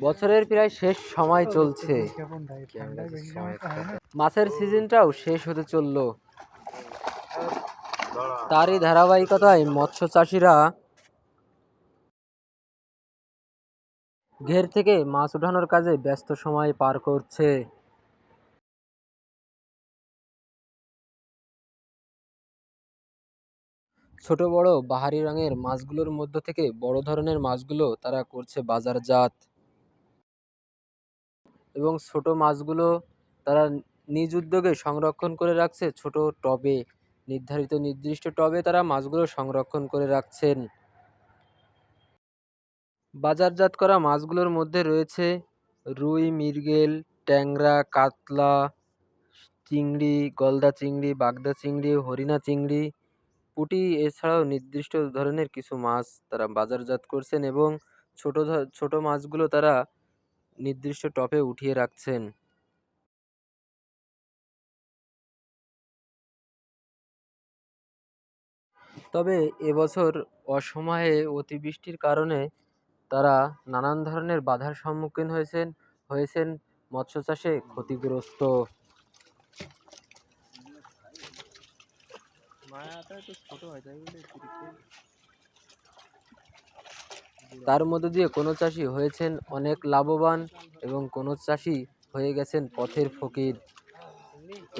বছরের প্রায় শেষ সময় চলছে। মাছের সিজনটাও শেষ হতে চলল। তারই ধারাবাহিকতায় মৎস্য চাষিরা ঘের থেকে মাছ উঠানোর কাজে ব্যস্ত সময় পার করছে। ছোট বড় বাহারি রঙের মাছগুলোর মধ্য থেকে বড় ধরনের মাছগুলো তারা করছে বাজারজাত। এবং ছোট মাছগুলো তারা নিজ উদ্যোগে সংরক্ষণ করে রাখছে। ছোট টবে, নির্ধারিত নির্দিষ্ট টবে তারা মাছগুলো সংরক্ষণ করে রাখছেন। বাজারজাত করা মাছগুলোর মধ্যে রয়েছে রুই, মৃগেল, ট্যাংরা, কাতলা, চিংড়ি, গলদা চিংড়ি, বাগদা চিংড়ি, হরিণা চিংড়ি, পুঁটি, এছাড়াও নির্দিষ্ট ধরনের কিছু মাছ তারা বাজারজাত করছেন এবং ছোট ছোট মাছগুলো তারা নির্দিষ্ট টবে উঠিয়ে রাখছেন। তবে এবছর অসময়ে অতিবৃষ্টির কারণে তারা নানান ধরনের বাধার সম্মুখীন হয়েছেন হয়েছেন মৎস্য চাষে ক্ষতিগ্রস্ত তার মধ্য দিয়ে কোনো চাষি হয়েছেন অনেক লাভবান এবং কোনো চাষি হয়ে গেছেন পথের ফকির।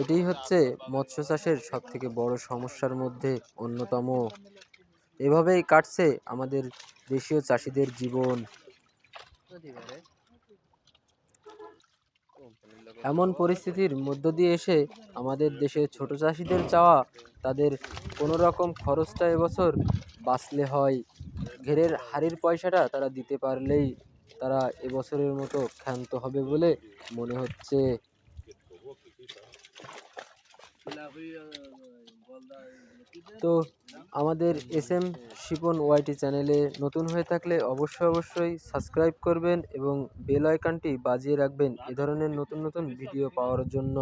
এটি হচ্ছে মৎস্য চাষের সব থেকে বড় সমস্যার মধ্যে অন্যতম। এভাবেই কাটছে আমাদের দেশীয় চাষিদের জীবন। এমন পরিস্থিতির মধ্য দিয়ে এসে আমাদের দেশে ছোট চাষিদের চাওয়া তাদের কোনো রকম খরচটা এবছর বাঁচলে হয়। ঘেরের হাড়ির পয়সাটা তারা দিতে পারলেই তারা এবছরের মতো ক্ষান্ত হবে বলে মনে হচ্ছে। তো আমাদের এস এম শিপন ওয়াইটি চ্যানেলে নতুন হয়ে থাকলে অবশ্যই অবশ্যই সাবস্ক্রাইব করবেন এবং বেল আইকনটি বাজিয়ে রাখবেন এ ধরনের নতুন নতুন ভিডিও পাওয়ার জন্য।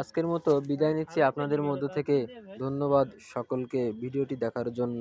আজকের মতো বিদায় নিচ্ছি আপনাদের মধ্য থেকে। ধন্যবাদ সকলকে ভিডিওটি দেখার জন্য।